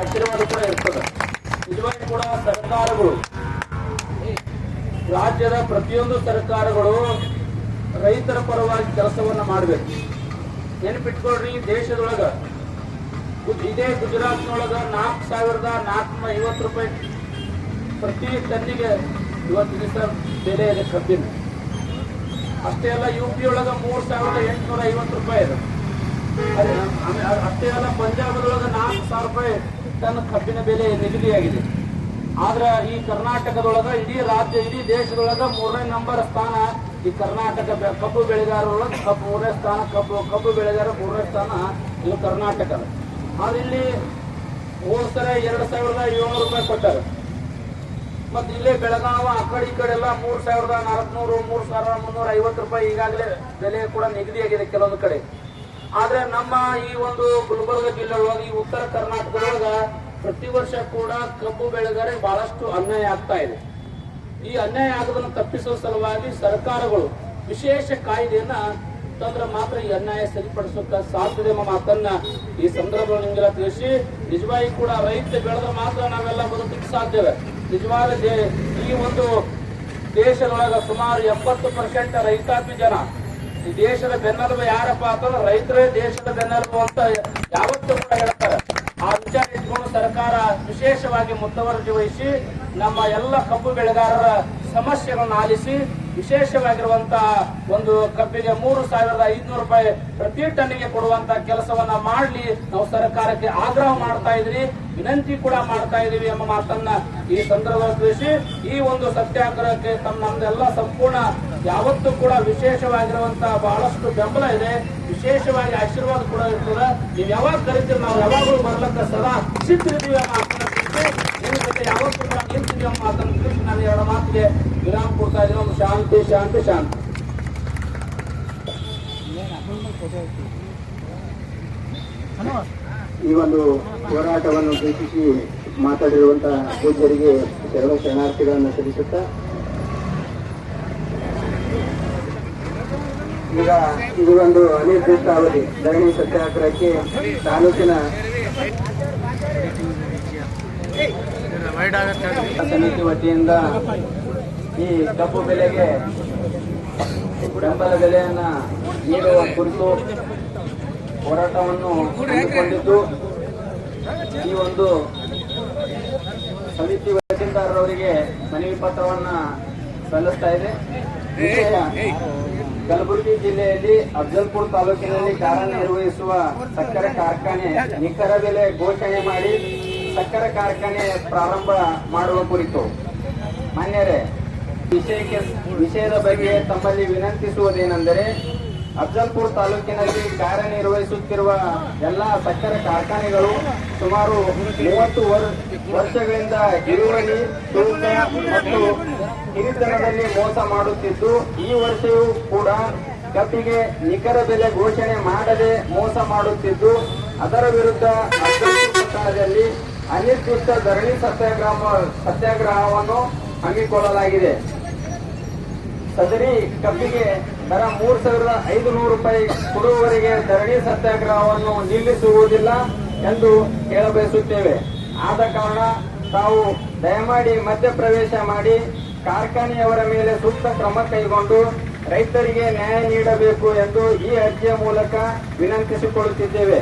ಆಶೀರ್ವಾದ ಕೂಡ ಇರ್ತದೆ. ನಿಜವಾಗಿ ಕೂಡ ಸರ್ಕಾರಗಳು, ರಾಜ್ಯದ ಪ್ರತಿಯೊಂದು ಸರ್ಕಾರಗಳು ರೈತರ ಪರವಾಗಿ ಕೆಲಸವನ್ನ ಮಾಡಬೇಕು. ನೆನಪಿಟ್ಕೊಳ್ರಿ, ದೇಶದೊಳಗ ಇದೇ ಗುಜರಾತ್ನೊಳಗ ನಾಲ್ಕು ಸಾವಿರದ ನಾಲ್ಕುನೂರ ಐವತ್ತು ರೂಪಾಯಿ ಪ್ರತಿ ಟನ್ನಿಗೆ ಇವತ್ತು ದಿವಸ ಬೆಲೆ ಇದೆ ಕಬ್ಬಿನ. ಅಷ್ಟೇ ಅಲ್ಲ, ಯು ಪಿ ಒಳಗ ಮೂರ್ ಸಾವಿರದ ಎಂಟುನೂರ ಐವತ್ತು ರೂಪಾಯಿ ಇದೆ. ಅಷ್ಟೇ ಅಲ್ಲ ಪಂಜಾಬದೊಳಗ ನಾಲ್ಕು ಸಾವಿರ ರೂಪಾಯಿ ಟನ್ ಕಬ್ಬಿನ ಬೆಲೆ ನಿಗದಿಯಾಗಿದೆ. ಆದ್ರೆ ಈ ಕರ್ನಾಟಕದೊಳಗ, ಇಡೀ ರಾಜ್ಯ, ಇಡೀ ದೇಶದೊಳಗ ಮೂರನೇ ನಂಬರ್ ಸ್ಥಾನ ಈ ಕರ್ನಾಟಕ ಕಬ್ಬು ಬೆಳೆಗಾರರೊಳಗ ಕಬ್ಬು, ಮೂರನೇ ಸ್ಥಾನ ಕಬ್ಬು ಕಬ್ಬು ಬೆಳೆಗಾರ ಮೂರನೇ ಸ್ಥಾನ ಇದು ಕರ್ನಾಟಕದ ಆದ್ರೆ ಇಲ್ಲಿ ಹೋದ ಸಲ ಎರಡು ಸಾವಿರದ ಏಳ್ನೂರು ರೂಪಾಯಿ ಕೊಟ್ಟಾರ. ಮತ್ತೆ ಇಲ್ಲೇ ಬೆಳಗಾವ, ಆ ಕಡೆ ಈ ಕಡೆ ಎಲ್ಲ ಮೂರ್ ಸಾವಿರದ ನಾಲ್ಕುನೂರು, ಮೂರ್ ಸಾವಿರದ ಮುನ್ನೂರ ಐವತ್ತು ರೂಪಾಯಿ ಈಗಾಗಲೇ ಬೆಲೆ ಕೂಡ ನಿಗದಿಯಾಗಿದೆ ಕೆಲವೊಂದು ಕಡೆ. ಆದ್ರೆ ನಮ್ಮ ಈ ಒಂದು ಗುಲ್ಬರ್ಗ ಜಿಲ್ಲೆ ಈ ಉತ್ತರ ಕರ್ನಾಟಕದೊಳಗ ಪ್ರತಿ ವರ್ಷ ಕೂಡ ಕಬ್ಬು ಬೆಳೆಗಾರರಿಗೆ ಬಹಳಷ್ಟು ಅನ್ಯಾಯ ಆಗ್ತಾ ಇದೆ. ಈ ಅನ್ಯಾಯ ಆಗೋದನ್ನು ತಪ್ಪಿಸುವ ಸಲುವಾಗಿ ಸರ್ಕಾರಗಳು ವಿಶೇಷ ಕಾಯ್ದೆಯನ್ನ ತಂದ್ರೆ ಮಾತ್ರ ಈ ಅನ್ಯಾಯ ಸರಿಪಡಿಸೋಕೆ ಸಾಧ್ಯತೆ ಮಾತನ್ನ ಈ ಸಂದರ್ಭದಲ್ಲಿ ನಿಮಗೆಲ್ಲ ತಿಳಿಸಿ. ನಿಜವಾಗಿ ಕೂಡ ರೈತ ಬೆಳೆದ್ರೆ ಮಾತ್ರ ನಾವೆಲ್ಲ ಬದುಕಲಿಕ್ಕೆ ಸಾಧ್ಯವೇ? ನಿಜವಾದ ಈ ಒಂದು ದೇಶದೊಳಗ ಸುಮಾರು ಎಪ್ಪತ್ತು ಪರ್ಸೆಂಟ್ ರೈತಾಪಿ ಜನ ಈ ದೇಶದ ಬೆನ್ನೆಲುಬು ಯಾರಪ್ಪ ಅಂತಂದ್ರೆ ರೈತರೇ ದೇಶದ ಬೆನ್ನೆಲುಬು ಅಂತ ಯಾವತ್ತೂ ಕೂಡ ಹೇಳ್ತಾರೆ ಆ ವಿಚಾರ ಇಟ್ಕೊಂಡು ಸರ್ಕಾರ ವಿಶೇಷವಾಗಿ ಮುತುವರ್ಜಿ ವಹಿಸಿ ನಮ್ಮ ಎಲ್ಲ ಕಬ್ಬು ಬೆಳೆಗಾರರ ಸಮಸ್ಯೆಗಳನ್ನು ಆಲಿಸಿ ವಿಶೇಷವಾಗಿರುವಂತಹ ಒಂದು ಕಬ್ಬಿಗೆ ಮೂರು ಸಾವಿರದ ಐದುನೂರು ರೂಪಾಯಿ ಪ್ರತಿ ಟನ್ನಿಗೆ ಕೊಡುವಂತ ಕೆಲಸವನ್ನ ಮಾಡಲಿ. ನಾವು ಸರ್ಕಾರಕ್ಕೆ ಆಗ್ರಹ ಮಾಡ್ತಾ ಇದ್ರಿ, ವಿನಂತಿ ಕೂಡ ಮಾಡ್ತಾ ಇದೀವಿ ಎಂಬ ಮಾತನ್ನ ಈ ಸಂದರ್ಭದಲ್ಲಿ ತಿಳಿಸಿ. ಈ ಒಂದು ಸತ್ಯಾಗ್ರಹಕ್ಕೆ ತಮ್ಮ ನಮ್ದೆಲ್ಲ ಸಂಪೂರ್ಣ ಯಾವತ್ತೂ ಕೂಡ ವಿಶೇಷವಾಗಿರುವಂತಹ ಬಹಳಷ್ಟು ಬೆಂಬಲ ಇದೆ. ವಿಶೇಷವಾಗಿ ಆಶೀರ್ವಾದ ಕೂಡ ಇರ್ತದೆ. ನೀವು ಯಾವಾಗ ಕರಿತೀವಿ ನಾವು ಯಾವಾಗಲೂ ಬರ್ಲಕ್ಕ ಸದಾ ಸಿದ್ಧಿರ್ತೀವಿ ಎಂಬ ಮಾತನ್ನ ತಿಳಿಸಿ. ನಿಮ್ಮ ಜೊತೆ ಯಾವತ್ತೂ ಕೂಡ ನಿಂತಿದ್ದೀವಿ ಎಂಬ ಮಾತನ್ನ ಶಾಂತಿ ಶಾಂತಿ. ಈ ಒಂದು ಹೋರಾಟವನ್ನು ಉದ್ದೇಶಿಸಿ ಮಾತಾಡಿರುವಂತಹ ಪೂಜ್ಯರಿಗೆ ಸರ್ವ ಶರಣಾರ್ಥಿಗಳನ್ನು ಸಲ್ಲಿಸುತ್ತಾ. ಈಗ ಇದು ಒಂದು ಅನಿರ್ದಿಷ್ಟ ಅವಧಿ. ಧರಣಿ ಸತ್ಯಾಗ್ರಹಕ್ಕೆ ತಾಲೂಕಿನ ಸಮಿತಿ ವತಿಯಿಂದ ಈ ಕಬ್ಬು ಬೆಲೆಗೆ ಬೆಂಬಲ ಬೆಲೆಯನ್ನ ನೀಡುವ ಕುರಿತು ಹೋರಾಟವನ್ನು ಹಮ್ಮಿಕೊಂಡಿದ್ದು ಈ ಒಂದು ಸಮಿತಿ ವಹಿಸಿದಾರರವರಿಗೆ ಮನವಿ ಪತ್ರವನ್ನ ಸಲ್ಲಿಸ್ತಾ ಇದೆ. ಕಲಬುರಗಿ ಜಿಲ್ಲೆಯಲ್ಲಿ ಅಫಜಲ್ಪುರ್ ತಾಲೂಕಿನಲ್ಲಿ ಕಾರ್ಯನಿರ್ವಹಿಸುವ ಸಕ್ಕರೆ ಕಾರ್ಖಾನೆ ನಿಖರ ಬೆಲೆ ಘೋಷಣೆ ಮಾಡಿ ಸಕ್ಕರೆ ಕಾರ್ಖಾನೆ ಪ್ರಾರಂಭ ಮಾಡುವ ಕುರಿತು. ಮಾನ್ಯರೇ ವಿಷಯಕ್ಕೆ ವಿಷಯದ ಬಗ್ಗೆ ತಮ್ಮಲ್ಲಿ ವಿನಂತಿಸುವುದೇನೆಂದರೆ, ಅಫಜಲ್ಪುರ್ ತಾಲೂಕಿನಲ್ಲಿ ಕಾರ್ಯನಿರ್ವಹಿಸುತ್ತಿರುವ ಎಲ್ಲ ಸಕ್ಕರೆ ಕಾರ್ಖಾನೆಗಳು ಸುಮಾರು ಮೂವತ್ತು ವರ್- ವರ್ಷಗಳಿಂದ ಇಳುವರಿ ತೂಕ ಮತ್ತು ಹಿರಿತನದಲ್ಲಿ ಮೋಸ ಮಾಡುತ್ತಿದ್ದು, ಈ ವರ್ಷವೂ ಕೂಡ ಕಬ್ಬಿಗೆ ನಿಖರ ಬೆಲೆ ಘೋಷಣೆ ಮಾಡದೆ ಮೋಸ ಮಾಡುತ್ತಿದ್ದು, ಅದರ ವಿರುದ್ಧ ಅಫಜಲ್ಪುರ್ ಪಟ್ಟಣದಲ್ಲಿ ಅನಿರ್ದಿಷ್ಟ ಧರಣಿ ಸತ್ಯಾಗ್ರಹ, ಸತ್ಯಾಗ್ರಹವನ್ನು ಹಮ್ಮಿಕೊಳ್ಳಲಾಗಿದೆ. ಸದರಿ ಕಬ್ಬಿಗೆ ದರ ಮೂರು ಸಾವಿರದ ಐದು ನೂರು ರೂಪಾಯಿ ಕೊಡುವವರೆಗೆ ಧರಣಿ ಸತ್ಯಾಗ್ರಹವನ್ನು ನಿಲ್ಲಿಸುವುದಿಲ್ಲ ಎಂದು ಹೇಳಬಯಸುತ್ತೇವೆ. ಆದ ಕಾರಣ ತಾವು ದಯಮಾಡಿ ಮಧ್ಯಪ್ರವೇಶ ಮಾಡಿ ಕಾರ್ಖಾನೆಯವರ ಮೇಲೆ ಸೂಕ್ತ ಕ್ರಮ ಕೈಗೊಂಡು ರೈತರಿಗೆ ನ್ಯಾಯ ನೀಡಬೇಕು ಎಂದು ಈ ಅರ್ಜಿಯ ಮೂಲಕ ವಿನಂತಿಸಿಕೊಳ್ಳುತ್ತಿದ್ದೇವೆ.